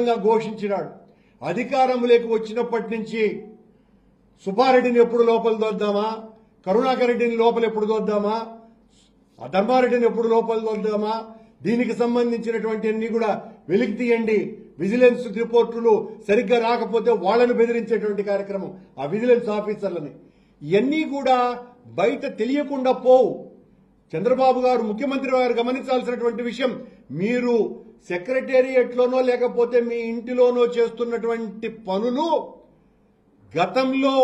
వ్యాప్తంగా ఘోషించినాడు. అధికారంలోకి వచ్చినప్పటి నుంచి సుబ్బారెడ్డిని ఎప్పుడు లోపల దొద్దామా? కరుణాకర్ రెడ్డిని లోపల ఎప్పుడు దొద్దామా? ధర్మారెడ్డిని ఎప్పుడు లోపల దొద్దామా? దీనికి సంబంధించినటువంటి అన్ని కూడా వెలికి తీయండి. విజిలెన్స్ రిపోర్టులు సరిగ్గా రాకపోతే వాళ్ళను బెదిరించేటువంటి కార్యక్రమం. ఆ విజిలెన్స్ ఆఫీసర్లని. ఇవన్నీ కూడా బయట తెలియకుండా పోవు. చంద్రబాబు గారు ముఖ్యమంత్రి గారు గమనించాల్సినటువంటి విషయం మీరు సెక్రటేరియట్లోనో లేకపోతే మీ ఇంటిలోనో చేస్తున్నటువంటి పనులు గతంలో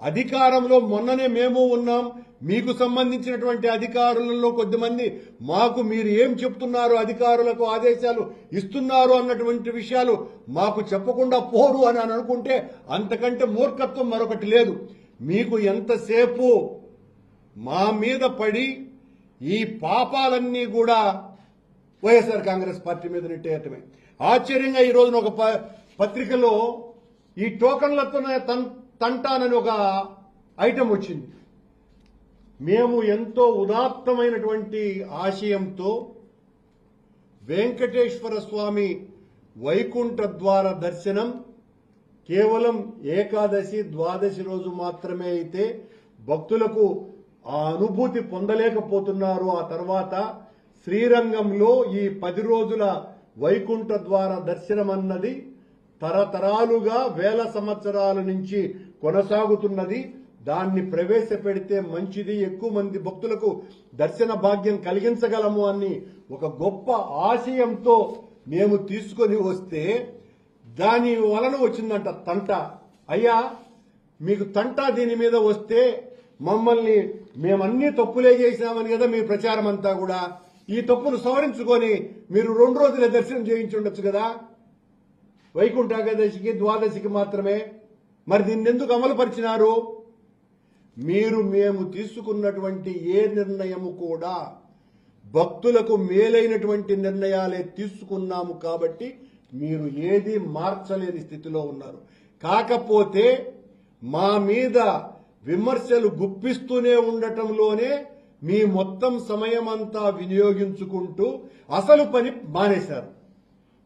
అధికారంలో మొన్ననే మేము ఉన్నాం మీకు సంబంధించినటువంటి అధికారులలో కొద్దిమంది మాకు మీరు ఏం చెప్తున్నారు అధికారులకు ఆదేశాలు ఇస్తున్నారు అన్నటువంటి విషయాలు మాకు చెప్పకుండా పోరు అని అనుకుంటే అంతకంటే మూర్ఖత్వం మరొకటి లేదు. మీకు ఎంతసేపు మా మీద పడి ఈ పాపాలన్నీ కూడా వైఎస్ఆర్ కాంగ్రెస్ పార్టీ మీద నెట్టేయటమే. ఆశ్చర్యంగా ఈ రోజున ఒక ప- పత్రికలో ఈ టోకన్లతో తంటానని ఒక ఐటెం వచ్చింది. మేము ఎంతో ఉదాత్తమైనటువంటి ఆశయంతో వెంకటేశ్వర స్వామి వైకుంఠ ద్వార దర్శనం కేవలం ఏకాదశి ద్వాదశి రోజు మాత్రమే అయితే భక్తులకు ఆ అనుభూతి పొందలేకపోతున్నారు. ఆ తర్వాత శ్రీరంగంలో ఈ పది రోజుల వైకుంఠ ద్వార దర్శనం అన్నది తరతరాలుగా వేల సంవత్సరాల నుంచి కొనసాగుతున్నది. దాన్ని ప్రవేశపెడితే మంచిది. ఎక్కువ మంది భక్తులకు దర్శన భాగ్యం కలిగించగలము అని ఒక గొప్ప ఆశయంతో మేము తీసుకొని వస్తే దాని వలన వచ్చిందంట తంట. అయ్యా మీకు తంట దీని మీద వస్తే మమ్మల్ని మేమన్నీ తప్పులే చేసినామని కదా మీ ప్రచారం అంతా కూడా. ఈ తప్పును సవరించుకొని మీరు రెండు రోజుల దర్శనం చేయించి ఉండొచ్చు కదా వైకుంఠాకాదశికి ద్వాదశికి మాత్రమే. మరి దీన్ని ఎందుకు అమలు పరిచినారు? మీరు మేము తీసుకున్నటువంటి ఏ నిర్ణయము కూడా భక్తులకు మేలైనటువంటి నిర్ణయాలే తీసుకున్నాము కాబట్టి మీరు ఏది మార్చలేని స్థితిలో ఉన్నారు. కాకపోతే మా మీద విమర్శలు గుప్పిస్తూనే ఉండటంలోనే మీ మొత్తం సమయమంతా వినియోగించుకుంటూ అసలు పని మానేశారు.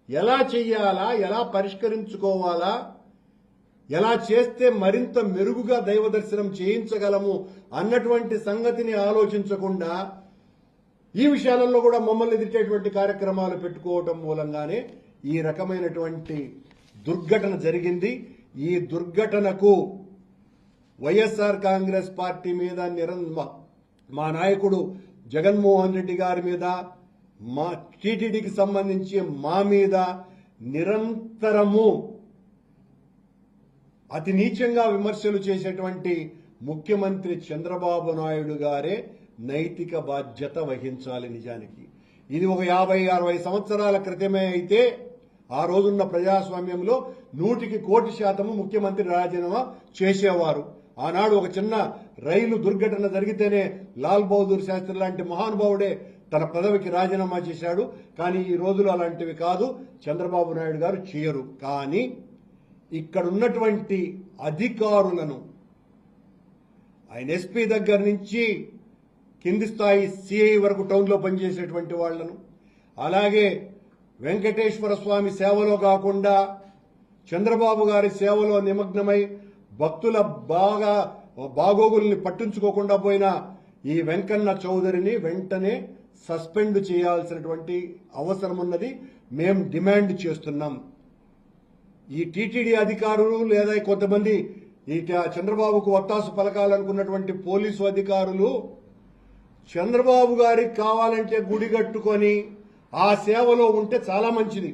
ఎలా చెయ్యాలా ఎలా పరిష్కరించుకోవాలా ఎలా చేస్తే మరింత మెరుగుగా దైవ దర్శనం చేయించగలము అన్నటువంటి సంగతిని ఆలోచించకుండా ఈ విషయాలలో కూడా మమ్మల్ని ఎదిర్చేటువంటి కార్యక్రమాలు పెట్టుకోవటం మూలంగానే ఈ రకమైనటువంటి దుర్ఘటన జరిగింది. ఈ దుర్ఘటనకు వైఎస్ఆర్ కాంగ్రెస్ పార్టీ మీద నిరం మా- మా నాయకుడు జగన్మోహన్ రెడ్డి గారి మీద మా టీటీడీకి సంబంధించి మా మీద నిరంతరము అతి నీచంగా విమర్శలు చేసేటువంటి ముఖ్యమంత్రి చంద్రబాబు నాయుడు గారే నైతిక బాధ్యత వహించాలి నిజానికి. ఇది ఒక యాభై అరవై సంవత్సరాల క్రితమే అయితే ఆ రోజున్న ప్రజాస్వామ్యంలో నూటికి కోటి శాతము ముఖ్యమంత్రి రాజీనామా చేసేవారు. ఆనాడు ఒక చిన్న రైలు దుర్ఘటన జరిగితేనే లాల్ బహదూర్ శాస్త్రి లాంటి మహానుభావుడే తన పదవికి రాజీనామా చేశాడు. కానీ ఈ రోజులు అలాంటివి కాదు. చంద్రబాబు నాయుడు గారు చేయరు. కానీ ఇక్కడ ఉన్నటువంటి అధికారులను ఆయన ఎస్పీ దగ్గర నుంచి కింది స్థాయి సిఐ వరకు టౌన్లో పనిచేసేటువంటి వాళ్ళను అలాగే వెంకటేశ్వర స్వామి సేవలో కాకుండా చంద్రబాబు గారి సేవలో నిమగ్నమై భక్తుల బాగా బాగోగుల్ని పట్టించుకోకుండా పోయిన ఈ వెంకన్న చౌదరిని వెంటనే సస్పెండ్ చేయాల్సినటువంటి అవసరం ఉన్నది మేం డిమాండ్ చేస్తున్నాం. ఈ టీటీడీ అధికారులు లేదా కొంతమంది ఈ చంద్రబాబుకు వత్తాసు పలకాలనుకున్నటువంటి పోలీసు అధికారులు చంద్రబాబు గారికి కావాలంటే గుడి కట్టుకొని ఆ సేవలో ఉంటే చాలా మంచిది.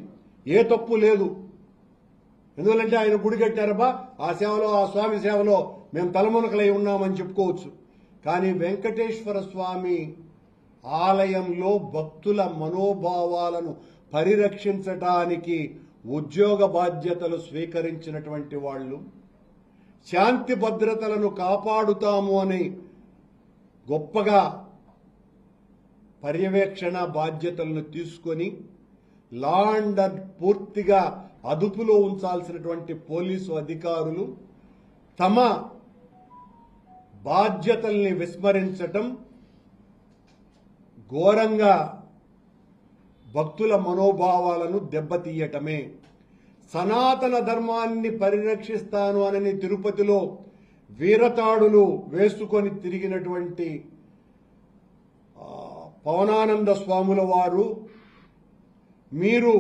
ఏ తప్పు లేదు. ఎందుకంటే ఆయన గుడి కట్టారబ్బా. ఆ సేవలో ఆ స్వామి సేవలో మేము తలమునకలై ఉన్నామని చెప్పుకోవచ్చు. కానీ వెంకటేశ్వర స్వామి ఆలయంలో భక్తుల మనోభావాలను పరిరక్షించటానికి ఉద్యోగ బాధ్యతలు స్వీకరించినటువంటి వాళ్ళు శాంతి భద్రతలను కాపాడుతాము అని గొప్పగా పర్యవేక్షణ బాధ్యతలను తీసుకొని లా అండ్ పూర్తిగా అదుపులో ఉంచాల్సినటువంటి పోలీసు అధికారులు తమ బాధ్యతల్ని విస్మరించటం ఘోరంగా భక్తుల మనోభావాలను దెబ్బతీయటమే. సనాతన ధర్మాన్ని పరిరక్షిస్తాను అని తిరుపతిలో వీరతాడులు వేసుకొని తిరిగినటువంటి పవనానంద స్వాముల వారు మీరు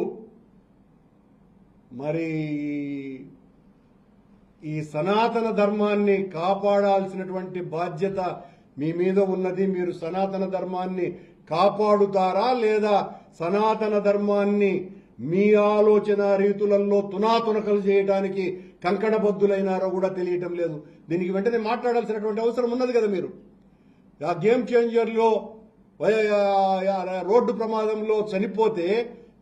మరి ఈ సనాతన ధర్మాన్ని కాపాడాల్సినటువంటి బాధ్యత మీ మీద ఉన్నది. మీరు సనాతన ధర్మాన్ని కాపాడుతారా లేదా సనాతన ధర్మాన్ని మీ ఆలోచన రీతులలో తునాతునకలు చేయడానికి కంకణబద్దులైనారో కూడా తెలియటం లేదు. దీనికి వెంటనే మాట్లాడాల్సినటువంటి అవసరం ఉన్నది కదా మీరు. ఆ గేమ్ చేంజర్లో రోడ్డు ప్రమాదంలో చనిపోతే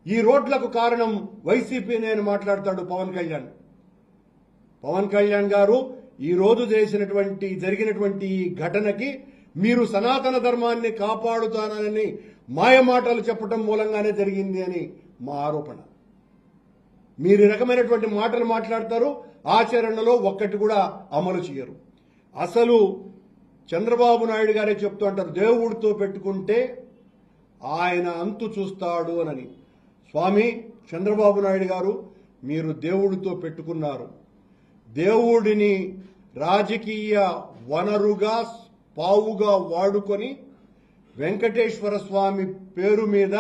ఈ రోడ్లకు కారణం వైసీపీనే అని మాట్లాడతాడు పవన్ కళ్యాణ్. పవన్ కళ్యాణ్ గారు ఈ రోజు చేసినటువంటి జరిగినటువంటి ఈ ఘటనకి మీరు సనాతన ధర్మాన్ని కాపాడుతానని మాయమాటలు చెప్పడం మూలంగానే జరిగింది అని మా ఆరోపణ. మీరు ఈ రకమైనటువంటి మాటలు మాట్లాడతారు ఆచరణలో ఒక్కటి కూడా అమలు చేయరు. అసలు చంద్రబాబు నాయుడు గారే చెప్తూ అంటారు దేవుడితో పెట్టుకుంటే ఆయన అంతు చూస్తాడు అని. స్వామి చంద్రబాబు నాయుడు గారు మీరు దేవుడితో పెట్టుకున్నారు. దేవుడిని రాజకీయ వనరుగా పావుగా వాడుకొని వెంకటేశ్వర స్వామి పేరు మీద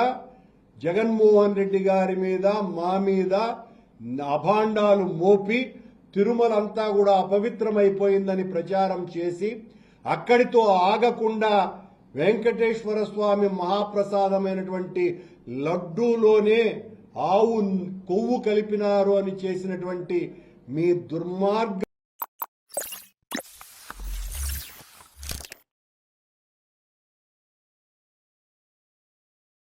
జగన్మోహన్ రెడ్డి గారి మీద మా మీద అభాండాలు మోపి తిరుమలంతా కూడా అపవిత్రమైపోయిందని ప్రచారం చేసి అక్కడితో ఆగకుండా వెంకటేశ్వర స్వామి మహాప్రసాదమైనటువంటి లడ్డూలోనే ఆవు కొవ్వు కలిపినారు అని చేసినటువంటి మీ దుర్మార్గ